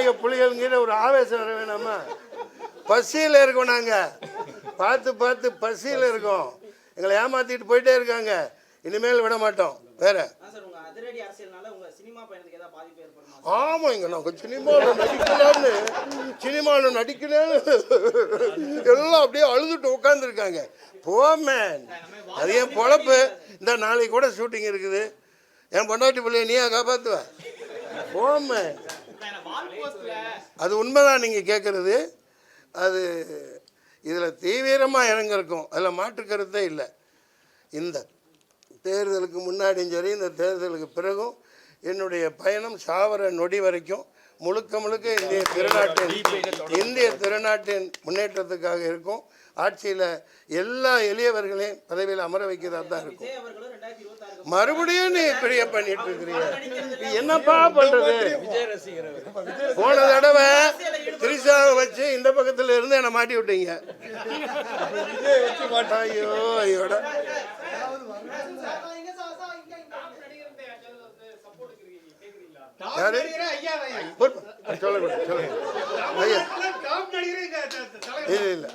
ஜனநாயக புலிகள்ங்கிற ஒரு ஆவேசம் வர வேணாமா? பசியில் இருக்கோம் நாங்கள் பார்த்து பார்த்து பசியில் இருக்கோம். எங்களை ஏமாத்திட்டு போயிட்டே இருக்காங்க. இனிமேல் விட மாட்டோம். வேற. ஆமாங்க நாங்கள் சினிமாவில் நடிக்கலான்னு சினிமாவில் நடிக்கலான்னு எல்லாம் அப்படியே அழுதுட்டு உட்காந்துருக்காங்க போமே அது என் பொழப்பு. இந்த நாளைக்கு கூட ஷூட்டிங் இருக்குது. என் பொண்டாட்டி பிள்ளைய நீயா காப்பாற்றுவ போமே அது உண்மைதான் நீங்கள் கேட்குறது அது இதில் தீவிரமாக இறங்கிருக்கும் அதில் மாற்று கருத்தே இல்லை. இந்த தேர்தலுக்கு முன்னாடியும் சரி இந்த தேர்தலுக்கு பிறகும் என்னுடைய பயணம் சாவர நொடி வரைக்கும் முழுக்க முழுக்க இந்திய திருநாட்டின் இந்திய திருநாட்டின் முன்னேற்றத்துக்காக இருக்கும். ஆட்சியில் எல்லா எளியவர்களையும் பதவியில் அமர வைக்கிறதா தான் இருக்கும். மறுபடியும் நீ இப்படியே பண்ணிட்டு இருக்கிறீங்க நீ என்னப்பா பண்றது? போன தடவை திரிசாவை வச்சு இந்த பக்கத்துல இருந்து என்னை மாட்டி விட்டீங்க. ஐயோ ஐயோட. யாரு? பொறுப்பு. சொல்லுங்க சொல்லுங்க. ஐயா. இல்லை இல்லை.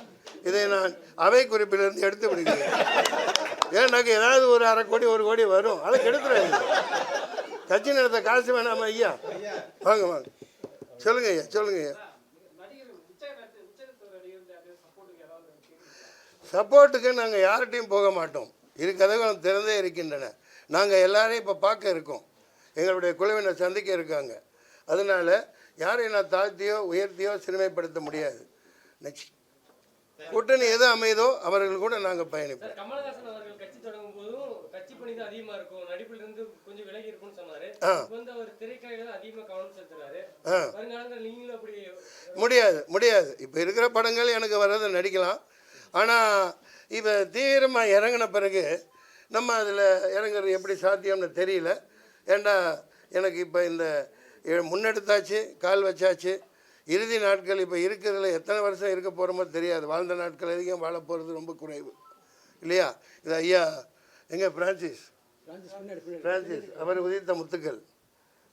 இதை நான் அவை குறிப்பிலிருந்து எடுத்து விடுகிறேன். ஏன்னாக்க ஏதாவது ஒரு அரை கோடி ஒரு கோடி வரும். அதை கெடுத்துறாங்க கட்சி நடத்த காசு வேணாமா ஐயா? வாங்க வாங்க. சொல்லுங்க ஐயா சொல்லுங்க ஐயா. சப்போர்ட்டுக்கு நாங்கள் யார்கிட்டையும் போக மாட்டோம். இரு கதவுகளும் திறந்தே இருக்கின்றன. நாங்கள் எல்லாரையும் இப்போ பார்க்க இருக்கோம். எங்களுடைய குழுவினர் சந்திக்க இருக்காங்க. அதனால யாரையும் நான் தாழ்த்தியோ உயர்த்தியோ சிறுமைப்படுத்த முடியாது. நெக்ஸ்ட். கூட்டணி எது அமையுதோ அவர்கள் கூட நாங்கள் பயணிப்போம் சார் கமலஹாசன் அவர்கள் கட்சி தொடங்கும் போதும் கட்சி பணி தான் அதிகமா இருக்கும். நடிப்புல இருந்து கொஞ்சம் விலகி இருக்கும்னு சொன்னாரு. ஆ. இப்ப வந்து அவர் திரைக்கலையில தான் அதிகமா கவனம் செலுத்துறாரு. ஆ. வருங்காலங்கள் நீங்களும் அப்படி முடியாது முடியாது. இப்போ இருக்கிற படங்கள் எனக்கு வர்றதை நடிக்கலாம். ஆனால் இப்போ தீவிரமாக இறங்கின பிறகு நம்ம அதில் இறங்குறது எப்படி சாத்தியம்னு தெரியல. ஏண்டா எனக்கு இப்போ இந்த முன்னெடுத்தாச்சு கால் வச்சாச்சு. இறுதி நாட்கள் இப்போ இருக்கிறதுல எத்தனை வருஷம் இருக்க போகிறோமோ தெரியாது. வாழ்ந்த நாட்கள் அதிகம் வாழ போகிறது ரொம்ப குறைவு. இல்லையா? இது ஐயா எங்கே பிரான்சிஸ்? பிரான்சிஸ் அவர் உதித்த முத்துக்கள்.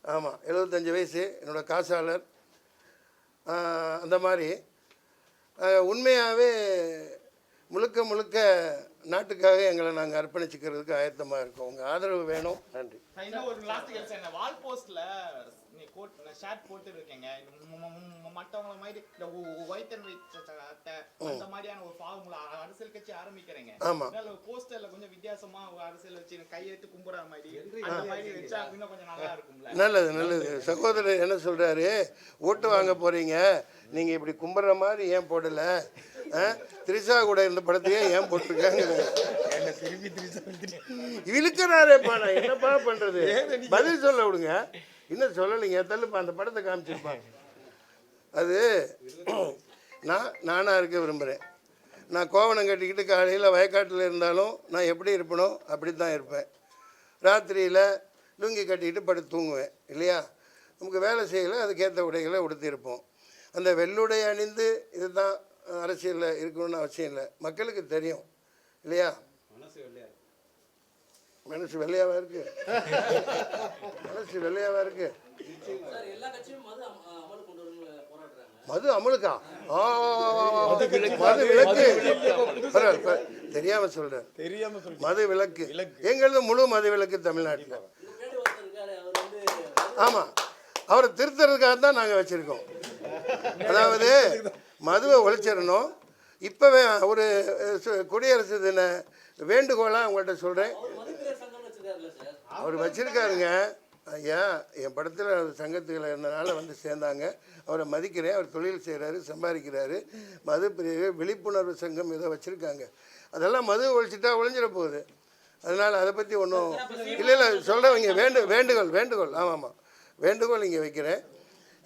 ஆமாம் எழுபத்தஞ்சு வயசு என்னோட காசாளர். அந்த மாதிரி. உண்மையாகவே முழுக்க முழுக்க நாட்டுக்காக எங்களை நாங்கள் அர்ப்பணிச்சுக்கிறதுக்கு ஆயத்தமாக இருக்கோம். உங்கள் ஆதரவு வேணும். நன்றி. நீ கோட் ஷார்ட் போட்டு இருக்கீங்க மற்றவங்கள மாதிரி இந்த ஒயிட் அண்ட் ஒயிட் அந்த மாதிரியான ஒரு ஃபார்முலா அரசியல் கட்சி ஆரம்பிக்கிறீங்க. போஸ்டர்ல கொஞ்சம் வித்தியாசமா ஒரு அரசியல் வச்சு கையெழுத்து கும்புற மாதிரி அந்த மாதிரி வச்சா இன்னும் கொஞ்சம் நல்லா இருக்கும்ல. நல்லது நல்லது. சகோதரர் என்ன சொல்கிறாரு ஓட்டு வாங்க போகிறீங்க நீங்கள் இப்படி கும்பிட்ற மாதிரி ஏன் போடலை? திரிஷா கூட இருந்த படத்தையே ஏன் போட்டிருக்காங்க இழுக்கிறாரேப்பா நான் என்னப்பா பண்ணுறது பதில் சொல்ல விடுங்க. இன்னும் சொல்லலைங்க தள்ளுப்பா அந்த படத்தை காமிச்சிருப்பாங்க அது நான் நானாக இருக்க விரும்புகிறேன் நான் கோவணம் கட்டிக்கிட்டு காலையில் வயக்காட்டில் இருந்தாலும் நான் எப்படி இருப்பனோ அப்படி தான் இருப்பேன். ராத்திரியில் லுங்கி கட்டிக்கிட்டு படுத்து தூங்குவேன் இல்லையா? நமக்கு வேலை செய்யலை அதுக்கேற்ற உடைகளை உடுத்தியிருப்போம் அந்த வெள்ளுடை அணிந்து இதுதான் அரசியலில் இருக்கணும்னு அவசியம் இல்லை. மக்களுக்கு தெரியும் இல்லையா? மனசு வெள்ளையாவா இருக்கு? மனசு வெள்ளையாவா இருக்கு? சார் எல்லா கட்சியும் மது அம- அமலுக்கு கொண்டு வரணும்னு போராடுறாங்க. மது அமலுக்கா? ஆ, மது விலக்கு. பரவாயில்ல, பரவாயில்ல. தெரியாம சொல்றேன். தெரியாம மது விலக்கு. எங்களது முழு மது விலக்கு தமிழ்நாட்டில். இருக்காரு அவர் வந்து ஆமாம் அவரை திருத்துறதுக்காக தான் நாங்கள் வச்சுருக்கோம். அதாவது மதுவை ஒழிச்சிடணும். இப்போவே ஒரு குடியரசு தின வேண்டுகோளாக உங்கள்கிட்ட சொல்கிறேன் அவர் வச்சுருக்காருங்க. வச்சிருக்காருங்க ஐயா என் படத்தில் சங்கத்தில் இருந்தனால வந்து சேர்ந்தாங்க. அவரை மதிக்கிறேன். அவர் தொழில் செய்கிறாரு சம்பாதிக்கிறாரு. மது பிரிவு விழிப்புணர்வு சங்கம் ஏதோ வச்சுருக்காங்க. அதெல்லாம் மது ஒழிச்சிட்டா ஒழிஞ்சிட போகுது. அதனால் அதை பற்றி ஒன்றும் இல்லை இல்லை சொல்கிறவங்க வேண்டு வேண்டுகோள் வேண்டுகோள். ஆமாம். ஆமாம் வேண்டுகோள் இங்கே வைக்கிறேன்.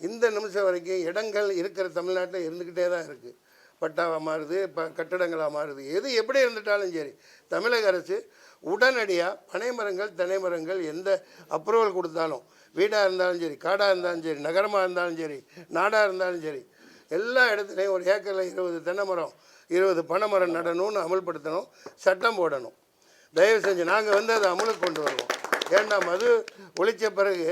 இந்த நிமிஷம் வரைக்கும் இடங்கள் இருக்கிற தமிழ்நாட்டில் இருந்துக்கிட்டே தான் இருக்குது பட்டாவாக மாறுது ப கட்டடங்களாக மாறுது. எது எப்படி இருந்துட்டாலும் சரி தமிழக அரசு உடனடியாக பனை மரங்கள் பனைமரங்கள் தென்னைமரங்கள் எந்த அப்ரூவல் கொடுத்தாலும் வீடாக இருந்தாலும் சரி காடாக இருந்தாலும் சரி நகரமாக இருந்தாலும் சரி நாடாக இருந்தாலும் சரி எல்லா இடத்துலையும் ஒரு ஏக்கரில் இருபது தென்னை மரம் இருபது பனை மரம் நடணும்னு அமல்படுத்தணும் சட்டம் போடணும். தயவு செஞ்சு நாங்கள் வந்து அதை அமலுக்கு கொண்டு வருவோம். ஏன்னா மது ஒழித்த பிறகு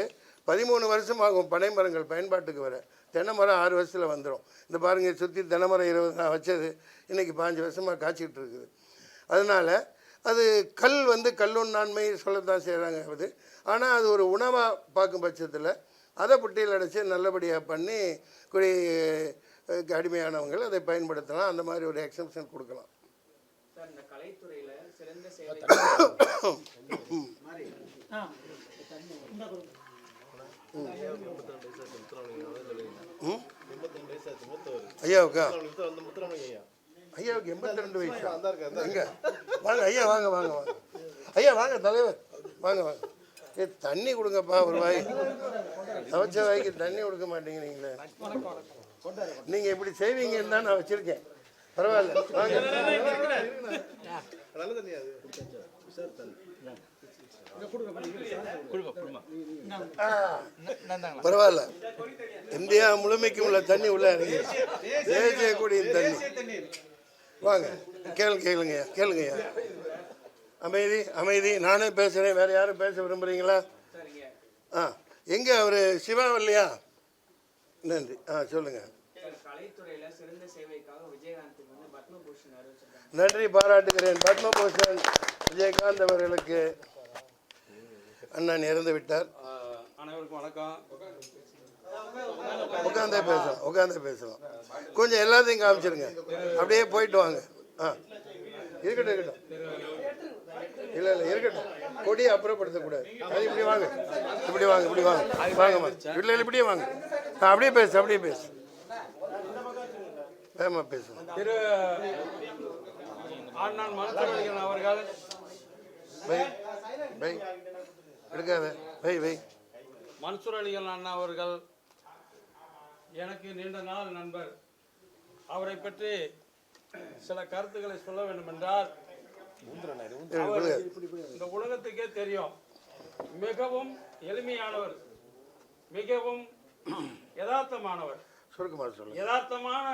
பதிமூணு வருஷம் ஆகும் பனை மரங்கள் பயன்பாட்டுக்கு வர. தென்னை மரம் ஆறு வருஷத்தில் வந்துடும் இந்த பாருங்க சுற்றி தென்னை மரம் இருபது நான் வச்சது. இன்றைக்கி பாஞ்சு வருஷமாக காய்ச்சிக்கிட்டு இருக்குது. அதனால் அது கல் வந்து கல்லுண்ணாண்மை சொல்லத்தான் செய்கிறாங்க அது. ஆனால் அது ஒரு உணவாக பார்க்கும் பட்சத்தில் அதை புட்டியில் அடைச்சி நல்லபடியாக பண்ணி குடி அடிமையானவங்கள் அதை பயன்படுத்தலாம். அந்த மாதிரி ஒரு எக்ஸம்ஷன் கொடுக்கலாம். சார் இந்த கலைத்துறையில சிறந்த ஐயாவுக்கா? ஐயாவுக்கு எண்பத்தி ரெண்டு வயசா எங்க வாங்க ஐயா வாங்க வாங்க வாங்க. ஐயா வாங்க தலைவர். வாங்க வாங்க. ஏ தண்ணி கொடுங்கப்பா ஒரு வாய். சமைச்ச வாய்க்கு தண்ணி கொடுக்க மாட்டேங்கிறீங்களே நீங்கள். இப்படி செய்வீங்கன்னு தான் நான் வச்சுருக்கேன். பரவாயில்ல வாங்க. பரவாயில்ல. இந்தியா முழுமைக்கும் உள்ள தண்ணி உள்ள இறங்கி. தேசிய கொடியின் தண்ணி. வாங்க கேளு கேளுங்கய்யா கேளுங்கய்யா. அமைதி அமைதி. நானே பேசுகிறேன் வேற யாரும் பேச விரும்புகிறீங்களா ஆ எங்கே அவர்? சிவா இல்லையா நன்றி. ஆ சொல்லுங்கள் நன்றி பாராட்டுகிறேன். பத்மபூஷன் விஜயகாந்த் அவர்களுக்கு. அண்ணன் இறந்து விட்டார். அனைவருக்கும் வணக்கம். உட்காந்தே பேசலாம் உட்காந்தே பேசலாம். கொஞ்சம் எல்லாத்தையும் காமிச்சிருங்க. அப்படியே போயிட்டு வாங்க. ஆ. இருக்கட்டும் இருக்கட்டும். இல்லை இல்லை இருக்கட்டும். கொடியை அப்புறப்படுத்தக்கூடாது. அது இப்படி வாங்க. இப்படி வாங்க இப்படி வாங்க. வாங்கம்மா இல்லை இல்லை இப்படியே வாங்க. ஆ அப்படியே பேசு அப்படியே பேசு. வேமா பேசணும் திரு அண்ணன் அவர்கள். Bye bye. எடுக்காத. மன்சூர் அலிகன் அண்ணா அவர்கள் எனக்கு நீண்ட நாள் நண்பர். அவரை பற்றி சில கருத்துக்களை சொல்ல வேண்டும் என்றால் இந்த உலகத்துக்கே தெரியும். மிகவும் எளிமையானவர். மிகவும் யதார்த்தமானவர். யதார்த்தமான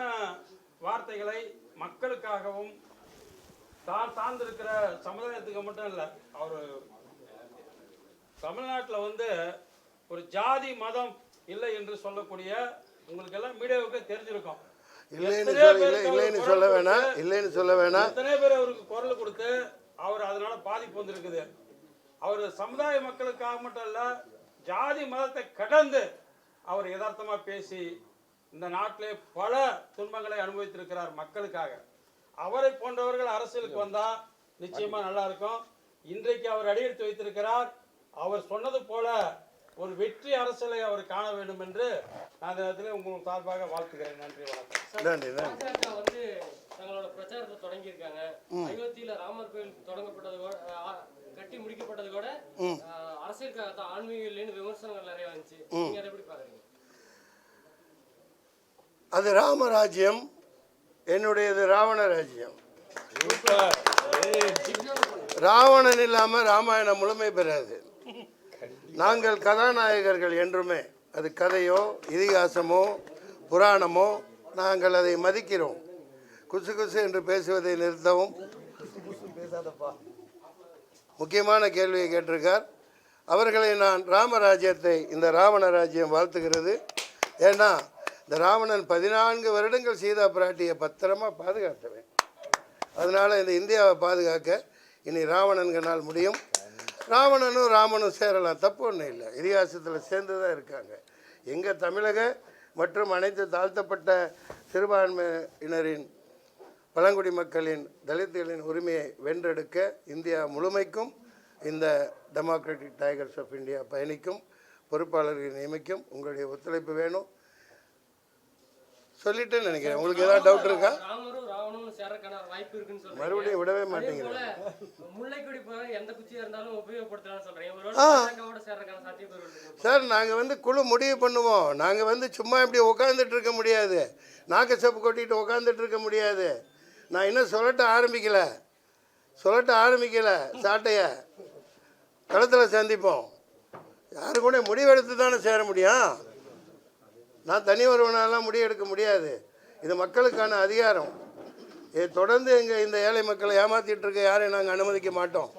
வார்த்தைகளை மக்களுக்காகவும் தான் சார்ந்திருக்கிற சமுதாயத்துக்கு மட்டும் இல்லை அவர் தமிழ்நாட்டில் வந்து ஒரு ஜாதி மதம் இல்லை என்று சொல்லக்கூடிய உங்களுக்கு எல்லாம் மீடியாவுக்கு தெரிஞ்சிருக்கும். இல்லைன்னு சொல்ல இல்லைன்னு சொல்ல வேணாம். இல்லைன்னு சொல்ல வேணாம். எத்தனை பேர் அவருக்கு குரல் கொடுத்து அவர் அதனால பாதிப்பு வந்திருக்குது. அவர் சமுதாய மக்களுக்காக மட்டும் இல்ல ஜாதி மதத்தை கடந்து அவர் யதார்த்தமா பேசி இந்த நாட்டிலே பல துன்பங்களை அனுபவித்திருக்கிறார் மக்களுக்காக. அவரை போன்றவர்கள் அரசியலுக்கு வந்தா நிச்சயமா நல்லா இருக்கும். இன்றைக்கு அவர் அடியெடுத்து வைத்திருக்கிறார். அவர் சொன்னது போல ஒரு வெற்றி அரசியலை அவர் காண வேண்டும் என்று நான் இந்த நேரத்தில் உங்கள் சார்பாக வாழ்த்துகிறேன். நன்றி வணக்கம். நன்றி நன்றி. பாஜக வந்து தங்களோட பிரச்சாரத்தை தொடங்கியிருக்காங்க. அயோத்தியில ராமர் கோயில் தொடங்கப்பட்டது கூட கட்டி முடிக்கப்பட்டது கூட ஆ, அரசியலுக்காக தான் ஆன்மீகம் இல்லைன்னு விமர்சனங்கள் நிறைய வந்துச்சு. நீங்க அதை எப்படி பாக்குறீங்க அது ராமராஜ்யம் என்னுடையது ராவண ராஜ்யம். ராவணன் இல்லாமல் ராமாயணம் முழுமை பெறாது. நாங்கள் கதாநாயகர்கள் என்றுமே அது கதையோ இதிகாசமோ புராணமோ நாங்கள் அதை மதிக்கிறோம். குசு குசு என்று பேசுவதை நிறுத்தவும். முக்கியமான கேள்வியை கேட்டிருக்கார். அவர்களை நான் ராமராஜ்யத்தை இந்த ராவண ராஜ்யம் வாழ்த்துகிறது. ஏன்னா இந்த ராவணன் பதினான்கு வருடங்கள் சீதா பிராட்டியை பத்திரமா பாதுகாத்தவன். அதனால் இந்த இந்தியாவை பாதுகாக்க இனி ராவணன்கனால் முடியும். ராவணனும் ராமனும் சேரலாம். தப்பு ஒன்றும் இல்லை. இதிகாசத்தில் சேர்ந்து தான் இருக்காங்க. எங்கள் தமிழக மற்றும் அனைத்து தாழ்த்தப்பட்ட சிறுபான்மையினரின் பழங்குடி மக்களின் தலித்துகளின் உரிமையை வென்றெடுக்க இந்தியா முழுமைக்கும் இந்த டெமோக்ராட்டிக் டைகர்ஸ் ஆஃப் இந்தியா பயணிக்கும் பொறுப்பாளர்களை நியமிக்கும் உங்களுடைய ஒத்துழைப்பு வேணும். சொல்லிட்டு நினைக்கிறேன். உங்களுக்கு ஏதாவது டவுட் இருக்கா? வாய்ப்பு இருக்குன்னு சொல்றீங்க. மறுபடியும் விடவே மாட்டேங்கிறேன் முல்லைக்கொடி போற எந்த குச்சியா இருந்தாலும் உபயோகப்படுத்தலாம்னு சொல்றீங்க ஒரு ஆ. பாஜகவோட சேர்றதுக்கான சாத்தியக்கூறு இருக்கு. சார் நாங்கள் வந்து குழு முடிவு பண்ணுவோம். நாங்கள் வந்து சும்மா இப்படி உட்காந்துட்டு இருக்க முடியாது. நாக்கு சப்பு கொட்டிட்டு உட்காந்துட்டு இருக்க முடியாது. நான் இன்னும் சொல்லட்ட ஆரம்பிக்கல. சொல்லட்ட ஆரம்பிக்கல சாட்டைய. களத்தில் சந்திப்போம். யாரு கூட முடிவெடுத்து தானே சேர முடியும்? நான் தனி ஒருவனாலாம் முடிவெடுக்க முடியாது. இது மக்களுக்கான அதிகாரம். தொடர்ந்து எங்கள் இந்த ஏழை மக்களை ஏமாத்திட்டு இருக்க யாரையும் நாங்கள் அனுமதிக்க மாட்டோம்.